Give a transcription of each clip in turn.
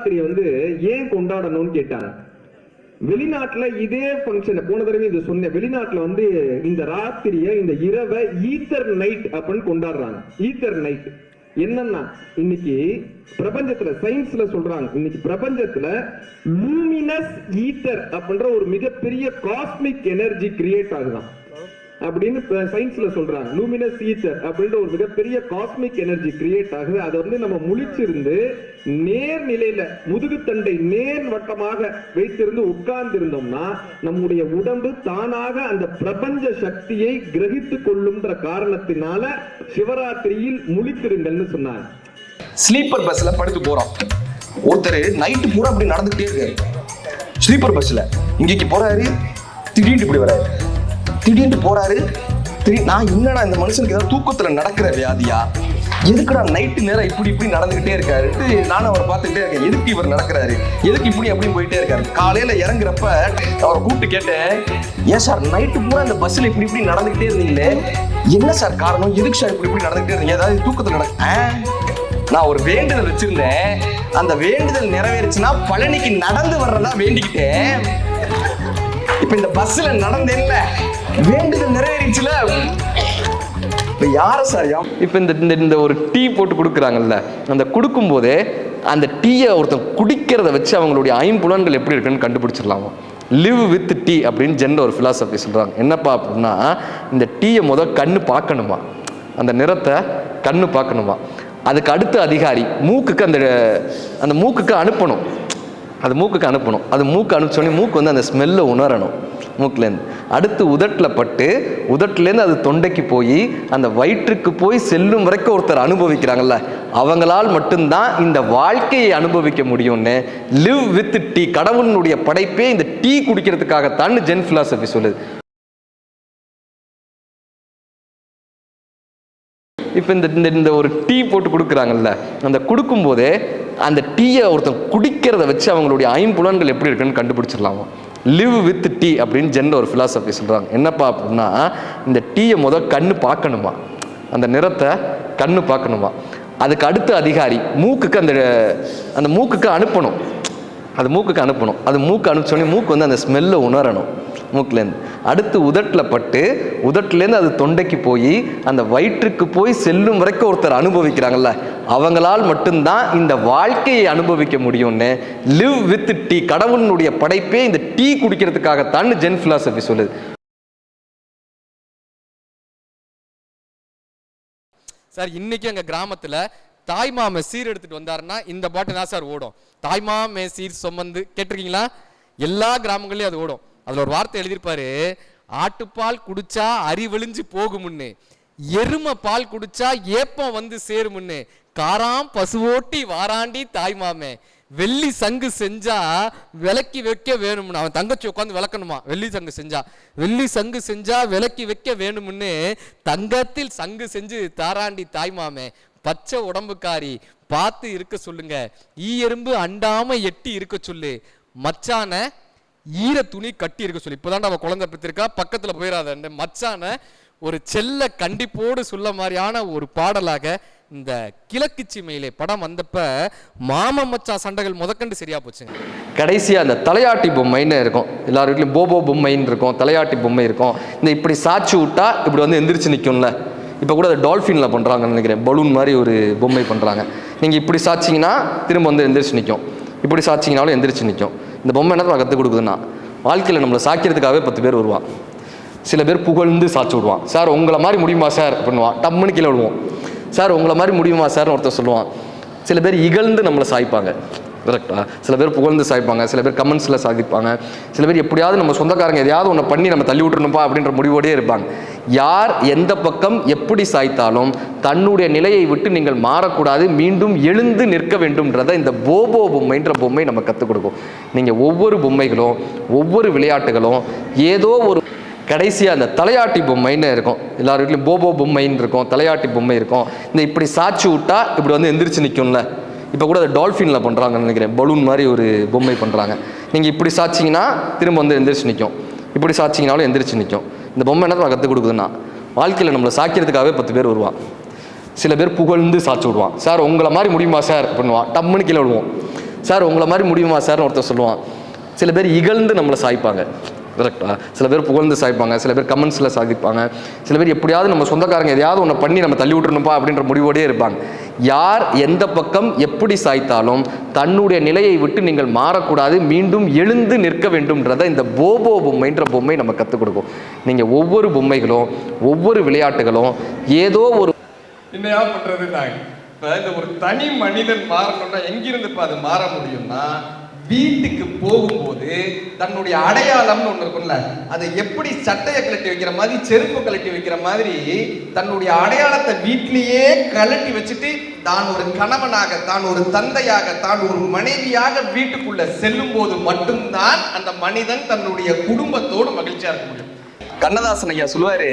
நவராத்திரியை வந்து ஏன் கொண்டாடணும்னு கேட்டாங்க. வெளிநாட்டுல இதே ஃபங்க்ஷன் போன தடவை இது சொன்னேன். வெளிநாட்டுல வந்து இந்த ராத்திரிய இந்த இரவை ஈத்தர் நைட் அப்படின்னு கொண்டாடுறாங்க. ஈத்தர் நைட் என்னன்னா இன்னைக்கு பிரபஞ்சத்துல சயின்ஸ்ல சொல்றாங்க. இன்னைக்கு பிரபஞ்சத்துல லூமினஸ் ஈத்தர் அப்படின்ற ஒரு மிகப்பெரிய காஸ்மிக் எனர்ஜி கிரியேட் ஆகுதான். அப்படின்னு சயின்ஸ்ல சொல்றாங்க. லூமினஸ் ஈச்சர் அப்படின்ற ஒரு மிகப்பெரிய காஸ்மிக் எனர்ஜி கிரியேட் ஆகுது. அதை வந்து நம்ம முழிச்சிருந்து நேர் நிலையில முதுகுத்தண்டை நேர் வட்டமாக வைத்திருந்து உட்கார்ந்து இருந்தோம்னா நம்முடைய உடம்பு தானாக அந்த பிரபஞ்ச சக்தியை கிரகித்து கொள்ளும்ன்ற காரணத்தினால சிவராத்திரியில் முழித்திருங்கள்னு சொன்னாங்க. ஸ்லீப்பர் பஸ்ல படுத்து போறோம். ஒருத்தர் நைட்டு பூரா அப்படி நடந்துகிட்டே இருக்காரு. ஸ்லீப்பர் பஸ்ல இங்கேக்கு போறாரு திடீர்னு இப்படி வராரு. திடீர்னு போறாரு. திடீர் நான் என்னடா இந்த மனுஷனுக்கு ஏதாவது தூக்கத்துல நடக்கிற வியாதியா? எதுக்குடா நைட்டு நேரம் இப்படி இப்படி நடந்துகிட்டே இருக்காரு? நானும் அவரை பார்த்துக்கிட்டே இருக்கேன். எதுக்கு இவர் நடக்கிறாரு? எதுக்கு இப்படி அப்படின்னு போயிட்டே இருக்காரு? காலையில இறங்குறப்ப அவரை கூப்பிட்டு கேட்டேன் ஏன் சார் நைட்டு பூரா இந்த பஸ்ல இப்படி இப்படி நடந்துகிட்டே இருந்தீங்களே? என்ன சார் காரணம்? எதுக்கு சார் இப்படி இப்படி நடந்துகிட்டே இருந்தீங்க? ஏதாவது தூக்கத்துல நடக்க நான் ஒரு வேண்டுதல் வச்சிருந்தேன். அந்த வேண்டுதல் நிறைவேறுச்சுன்னா பழனிக்கு நடந்து வர்றதா வேண்டிக்கிட்டேன். இப்ப இந்த பஸ்ல நடந்தேன்ல. வேண்டுதல் நிறைவேறிச்சுல இப்ப யார சார் இப்ப இந்த இந்த இந்த ஒரு டீ போட்டு கொடுக்குறாங்கல்ல அந்த கொடுக்கும் போதே அந்த டீயை ஒருத்தன் குடிக்கிறத வச்சு அவங்களுடைய ஐம்புலன்கள் எப்படி இருக்குன்னு கண்டுபிடிச்சிடலாமா. லிவ் வித் டீ அப்படின்னு ஜென்ட ஒரு ஃபிலாசபி சொல்கிறாங்க என்னப்பா அப்படின்னா இந்த டீயை முத கண்ணு பார்க்கணுமா? அந்த நிறத்தை கண்ணு பார்க்கணுமா? அதுக்கு அடுத்த அதிகாரி மூக்குக்கு அந்த அந்த மூக்குக்கு அனுப்பணும். அது மூக்குக்கு அனுப்பணும். அது மூக்கு அனுப்பிச்சோடனே மூக்கு வந்து அந்த ஸ்மெல்லை உணரணும். மூக்குலேருந்து அடுத்து உதட்டில் பட்டு உதட்டிலேருந்து அது தொண்டைக்கு போய் அந்த வயிற்றுக்கு போய் செல்லும் வரைக்கும் ஒருத்தர் அனுபவிக்கிறாங்கல்ல அவங்களால் மட்டும்தான் இந்த வாழ்க்கையை அனுபவிக்க முடியும்னு லிவ் வித் டீ கடவுளினுடைய படைப்பே இந்த டீ குடிக்கிறதுக்காகத்தான் ஜென் ஃபிலாசபி சொல்லுது. இப்போ இந்த இந்த இந்த ஒரு டீ போட்டு கொடுக்குறாங்கல்ல அந்த கொடுக்கும்போதே அந்த டீயை ஒருத்தன் குடிக்கிறத வச்சு அவங்களுடைய ஐம்புலன்கள் எப்படி இருக்குன்னு கண்டுபிடிச்சிடலாமா? லிவ் வித் டீ அப்படின்னு ஜென்ட ஒரு ஃபிலாசபி சொல்கிறாங்க என்னப்பா அப்படின்னா இந்த டீயை முதல் கண்ணு பார்க்கணுமா? அந்த நிறத்தை கண்ணு பார்க்கணுமா? அதுக்கு அடுத்த அதிகாரி மூக்குக்கு அந்த அந்த மூக்குக்கு அனுப்பணும். அது மூக்குக்கு அனுப்பணும். அது மூக்கு அனுப்பிச்சோடனே மூக்கு வந்து அந்த ஸ்மெல்லை உணரணும். மூக்குலேருந்து அடுத்து உதட்டில் பட்டு உதட்டிலேருந்து அது தொண்டைக்கு போய் அந்த வயிற்றுக்கு போய் செல்லும் வரைக்கும் ஒருத்தர் அனுபவிக்கிறாங்கல்ல அவங்களால் மட்டும்தான் இந்த வாழ்க்கையை அனுபவிக்க முடியும்னு லிவ் வித் டீ கடவுளினுடைய படைப்பே இந்த டீ குடிக்கிறதுக்காகத்தான் ஜென் ஃபிலாசபி சொல்லுது. சார் இன்னைக்கு எங்கள் கிராமத்தில் தாய்மாம சீர் எடுத்துட்டு வந்தாருன்னா இந்த பாட்டு தான் சார் ஓடும். தாய்மாமே சீர் சுமந்து கேட்டிருக்கீங்களா? எல்லா கிராமங்கள்லயும் அது ஓடும். அதில் ஒரு வார்த்தை எழுதியிருப்பாரு ஆட்டுப்பால் குடிச்சா அறிவெளிஞ்சு போகும்னு எருமை பால் குடிச்சா ஏப்பம் வந்து சேருமுன்னு காராம் பசுவோட்டி வாராண்டி தாய்மாமே வெள்ளி சங்கு செஞ்சா விலக்கி வைக்க வேணும்னு அவன் தங்கச்சி உட்காந்து விளக்கணுமா? வெள்ளி சங்கு செஞ்சா. வெள்ளி சங்கு செஞ்சா விலக்கி வைக்க வேணும்னு தங்கத்தில் சங்கு செஞ்சு தாராண்டி தாய்மாமே பச்சை உடம்புக்காரி பார்த்து இருக்க சொல்லுங்க ஈ எறும்பு அண்டாம எட்டி இருக்க சொல்லு மச்சான ஈர துணி கட்டி இருக்க சொல்லி. இப்போதான் அவ குழந்தை பெற்றிருக்கா. பக்கத்தில் போயிடாத மச்சான ஒரு செல்ல கண்டிப்போடு சொல்ல மாதிரியான ஒரு பாடலாக இந்த கிழக்கு சிமையிலே படம் வந்தப்ப மாம மச்சா சண்டைகள் முதக்கண்டு சரியா போச்சுங்க கடைசியாக அந்த தலையாட்டி பொம்மைன்னு இருக்கும். எல்லார் வீட்லையும் போபோ பொம்மைன்னு இருக்கும். தலையாட்டி பொம்மை இருக்கும். இந்த இப்படி சாட்சி விட்டா இப்படி வந்து எந்திரிச்சு நிற்கும்ல இப்போ கூட அதை டால்ஃபினில் பண்ணுறாங்கன்னு நினைக்கிறேன். பலூன் மாதிரி ஒரு பொம்மை பண்ணுறாங்க நீங்கள் இப்படி சாச்சிங்கன்னா திரும்ப வந்து எந்திரிச்சு நிற்கும் இப்படி சாச்சிங்கனாலும் எந்திரிச்சு நிற்கும் இந்த பொம்மை என்ன கற்றுக் கொடுக்குதுன்னா. வாழ்க்கையில் நம்மளை சாக்கிறதுக்காகவே பத்து பேர் வருவான். சில பேர் புகழ்ந்து சாச்சு விடுவான். சார் உங்களை மாதிரி முடியுமா சார்? பண்ணுவான் டம்முன்னு கீழே விடுவோம் சார் உங்களை மாதிரி முடியுமா சார்னு ஒருத்தர் சொல்லுவான். சில பேர் இகழ்ந்து நம்மளை சாய்ப்பாங்க. கரெக்டா சில பேர் புகழ்ந்து சாய்ப்பாங்க சில பேர் கமெண்ட்ஸில் சாதிப்பாங்க சில பேர் எப்படியாவது நம்ம சொந்தக்காரங்க எதையாவது ஒன்று பண்ணி நம்ம தள்ளி விட்டுறணும்ப்பா அப்படின்ற முடிவோடே இருப்பாங்க. யார் எந்த பக்கம் எப்படி சாய்த்தாலும் தன்னுடைய நிலையை விட்டு நீங்கள் மாறக்கூடாது மீண்டும் எழுந்து நிற்க வேண்டும்ன்றதை இந்த போபோ பொம்மைன்ற பொம்மை நம்ம கற்றுக் கொடுக்கும். நீங்கள் ஒவ்வொரு பொம்மைகளும் ஒவ்வொரு விளையாட்டுகளும் ஏதோ ஒரு கடைசியாக அந்த தலையாட்டி பொம்மைன்னு இருக்கும். எல்லார் வீட்லையும் போபோ பொம்மைன்னு இருக்கும் தலையாட்டி பொம்மை இருக்கும். இந்த இப்படி சாட்சி விட்டா இப்படி வந்து எந்திரிச்சு நிற்கும்ல இப்போ கூட அதை டால்ஃபினில் பண்ணுறாங்கன்னு நினைக்கிறேன். பலூன் மாதிரி ஒரு பொம்மை பண்ணுறாங்க நீங்கள் இப்படி சாச்சிங்கன்னா திரும்ப வந்து எந்திரிச்சு நிற்கும் இப்படி சாச்சிங்கனாலும் எந்திரிச்சு நிற்கும் இந்த பொம்மை என்ன கற்றுக் கொடுக்குதுன்னா வாழ்க்கையில் நம்மளை சாக்கிறதுக்காகவே பத்து பேர் வருவான். சில பேர் புகழ்ந்து சாச்சு விடுவான். சார் உங்களை மாதிரி முடியுமா சார் பண்ணுவான். டம்முன்னு கீழே விடுவோம் சார் உங்களை மாதிரி முடியுமா சார்னு ஒருத்தர் சொல்லுவான். சில பேர் இகழ்ந்து நம்மளை சாய்ப்பாங்க. கரெக்டா சில பேர் புகழ்ந்து சாய்ப்பாங்க. சில பேர் கமெண்ட்ஸில் சாதிப்பாங்க. சில பேர் எப்படியாவது நம்ம சொந்தக்காரங்க எதையாவது ஒன்று பண்ணி நம்ம தள்ளி விட்டுருணும்ப்பா அப்படின்ற முடிவோடயே இருப்பாங்க. யார் எந்த பக்கம் எப்படி சாய்த்தாலும் தன்னுடைய நிலையை விட்டு நீங்கள் மாறக்கூடாது மீண்டும் எழுந்து நிற்க வேண்டும்ன்றதை இந்த போபோ பொம்மைன்ற பொம்மை நம்ம கற்றுக் கொடுக்கும். நீங்கள் ஒவ்வொரு பொம்மைகளும் ஒவ்வொரு விளையாட்டுகளும் ஏதோ ஒரு என்னையா பண்ணுறது நாங்க இப்போ இந்த ஒரு தனி மனிதன் மாறணும்னா எங்கிருந்து இப்போ அது மாற முடியும்னா வீட்டுக்கு போகும்போது தன்னுடைய அடையாளம்னு ஒன்று இருக்கும்ல அதை எப்படி சட்டையை கழட்டி வைக்கிற மாதிரி செருப்பு கழட்டி வைக்கிற மாதிரி தன்னுடைய அடையாளத்தை வீட்டிலேயே கழட்டி வச்சுட்டு தான் ஒரு கணவனாக தான் ஒரு தந்தையாக தான் ஒரு மனைவியாக வீட்டுக்குள்ள செல்லும் போது மட்டும்தான் அந்த மனிதன் தன்னுடைய குடும்பத்தோடு மகிழ்ச்சியாக இருக்க முடியும். கண்ணதாசன் ஐயா சொல்லுவாரு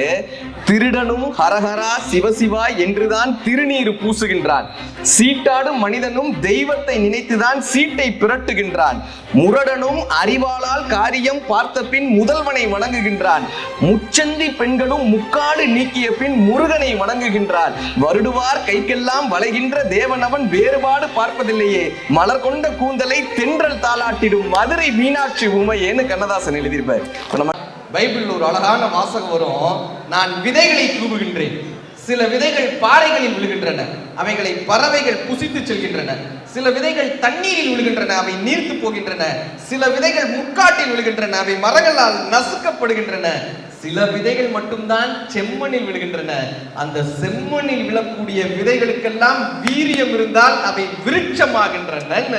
திருடனும் ஹரஹரா சிவசிவா என்றுதான் திருநீர் பூசுகின்றான். சீட்டாடும் மனிதனும் தெய்வத்தை நினைத்துதான் சீட்டை பிரட்டுகின்றான். முரடனும் அறிவாளால் காரியம் பார்த்த பின் முதல்வனை வணங்குகின்றான். முச்சந்தி பெண்களும் முக்காடு நீக்கிய பின் முருகனை வணங்குகின்றான். வருடுவார் கைக்கெல்லாம் வளைகின்ற தேவனவன் வேறுபாடு பார்ப்பதில்லையே. மலர் கொண்ட கூந்தலை தென்றல் தாளாட்டிடும் மதுரை மீனாட்சி உமையேன்னு கண்ணதாசன் எழுதியிருப்பார். நம்ம பைபிளில் ஒரு அழகான வாசகம் வரும். நான் விதைகளை தூவுகின்றேன் சில விதைகள் பாறைகளில் விழுகின்றன. அவைகளை பறவைகள் புசித்து செல்கின்றன. சில விதைகள் தண்ணீரில் விழுகின்றன. அவை நீர்த்து போகின்றன. சில விதைகள் முக்காட்டில் விழுகின்றன. அவை மரங்களால் நசுக்கப்படுகின்றன. சில விதைகள் மட்டும்தான் செம்மண்ணில் விழுகின்றன. அந்த செம்மண்ணில் விழக்கூடிய விதைகளுக்கெல்லாம் வீரியம் இருந்தால் அவை விருட்சமாகின்றன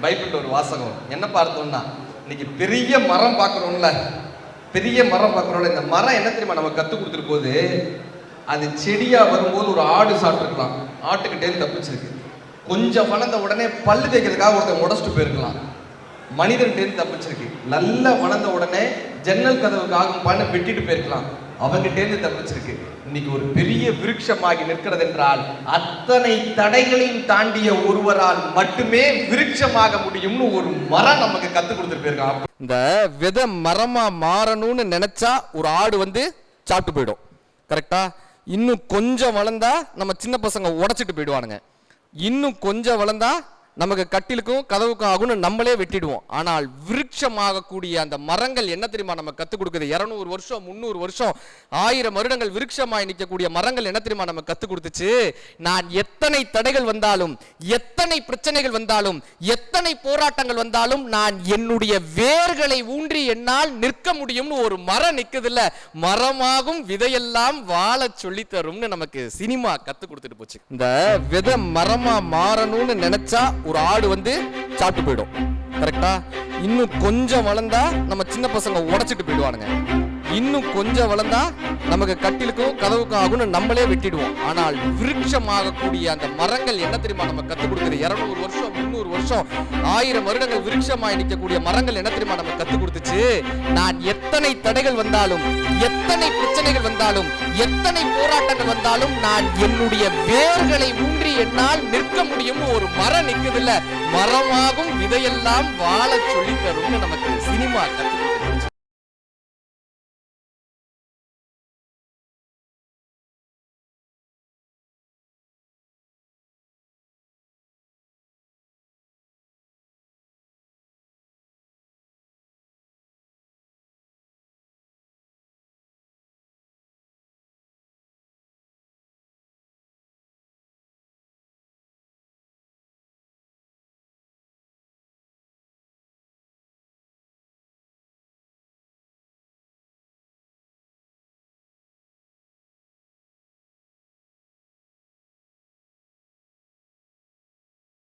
பைபிள் ஒரு வாசகம். என்ன பார்த்தோம்னா இன்னைக்கு பெரிய மரம் பார்க்கணும்ல பெரிய மரம் பார்க்குறோம்ல இந்த மரம் என்ன தெரியுமா நம்ம கற்றுக் கொடுத்துட்டு போது அது செடியாக வரும்போது ஒரு ஆடு சாப்பிட்டுருக்கலாம். ஆட்டுக்கிட்டே தப்பிச்சிருக்கு. கொஞ்சம் வளர்ந்த உடனே பல்லு தேய்க்கிறதுக்காக ஒருத்தன் உடச்சிட்டு போயிருக்கலாம். மனிதன்கிட்டேருந்து தப்பிச்சிருக்கு. நல்லா வளர்ந்த உடனே ஜன்னல் கதவுக்கு ஆகும் பண்ண வெட்டிட்டு போயிருக்கலாம். அவங்கிட்டேருந்து தப்பிச்சிருக்கு. இன்னைக்கு ஒரு பெரிய விருட்சமாகி நிற்கிறது என்றால் அத்தனை தடைகளையும் தாண்டிய ஒருவரால் மட்டுமே விருட்சமாக முடியும்னு ஒரு மரம் நமக்கு கத்து கொடுத்துட்டு போயிருக்கான் இந்த விதை மரமா மாறணும்னு நினைச்சா ஒரு ஆடு வந்து சாப்பிட்டு போயிடும். கரெக்டா இன்னும் கொஞ்சம் வளர்ந்தா நம்ம சின்ன பசங்க உடைச்சிட்டு போயிடுவானுங்க. இன்னும் கொஞ்சம் வளர்ந்தா நமக்கு கட்டிலுக்கும் கதவுக்கும் ஆகும்னு நம்மளே வெட்டிடுவோம். ஆனால் விருட்சமாகக்கூடிய அந்த மரங்கள் என்ன தெரியுமா நம்ம கற்றுக் கொடுக்குது? இரநூறு வருஷம் முந்நூறு வருஷம் ஆயிரம் வருடங்கள் விருட்சமாய் நிற்கக்கூடிய மரங்கள் என்ன தெரியுமா நம்ம கற்றுக் கொடுத்துச்சு? நான் எத்தனை தடைகள் வந்தாலும் எத்தனை பிரச்சனைகள் வந்தாலும் எத்தனை போராட்டங்கள் வந்தாலும் நான் என்னுடைய வேர்களை ஊன்றி என்னால் நிற்க முடியும்னு ஒரு மரம் நிற்குதுல்ல. மரமாகும் விதையெல்லாம் வாழ சொல்லி தரும்னு நமக்கு சினிமா கற்றுக் கொடுத்துட்டு போச்சு. இந்த விதை மரமா மாறணும்னு நினைச்சா ஒரு ஆடு வந்து சாப்பிட்டு போயிடும். கரெக்டா இன்னும் கொஞ்சம் வளர்ந்தா நம்ம சின்ன பசங்க உடைச்சிட்டு போயிடுவானுங்க. இன்னும் கொஞ்சம் வளர்ந்தா நமக்கு கட்டிலுக்கும் கதவுக்கும் ஆகும்னு நம்மளே வெட்டிடுவோம். ஆனால் விருட்சமாகக்கூடிய அந்த மரங்கள் என்ன தெரியுமா நம்ம கத்துக் கொடுக்குது? இருநூறு வருஷம் முந்நூறு வருஷம் ஆயிரம் வருடங்கள் விருட்சமாய் நிற்கக்கூடிய மரங்கள் என்ன தெரியுமா நம்ம கற்றுக் கொடுத்துச்சு? நான் எத்தனை தடைகள் வந்தாலும் எத்தனை பிரச்சனைகள் வந்தாலும் எத்தனை போராட்டங்கள் வந்தாலும் நான் என்னுடைய வேர்களை ஊன்றி என்னால் நிற்க முடியும். ஒரு மரம் நிக்குதுல்ல மரமாகும் விதையெல்லாம் வாழ சொல்லி தரும்னு நமக்கு சினிமா கத்துக் கொடுக்குது.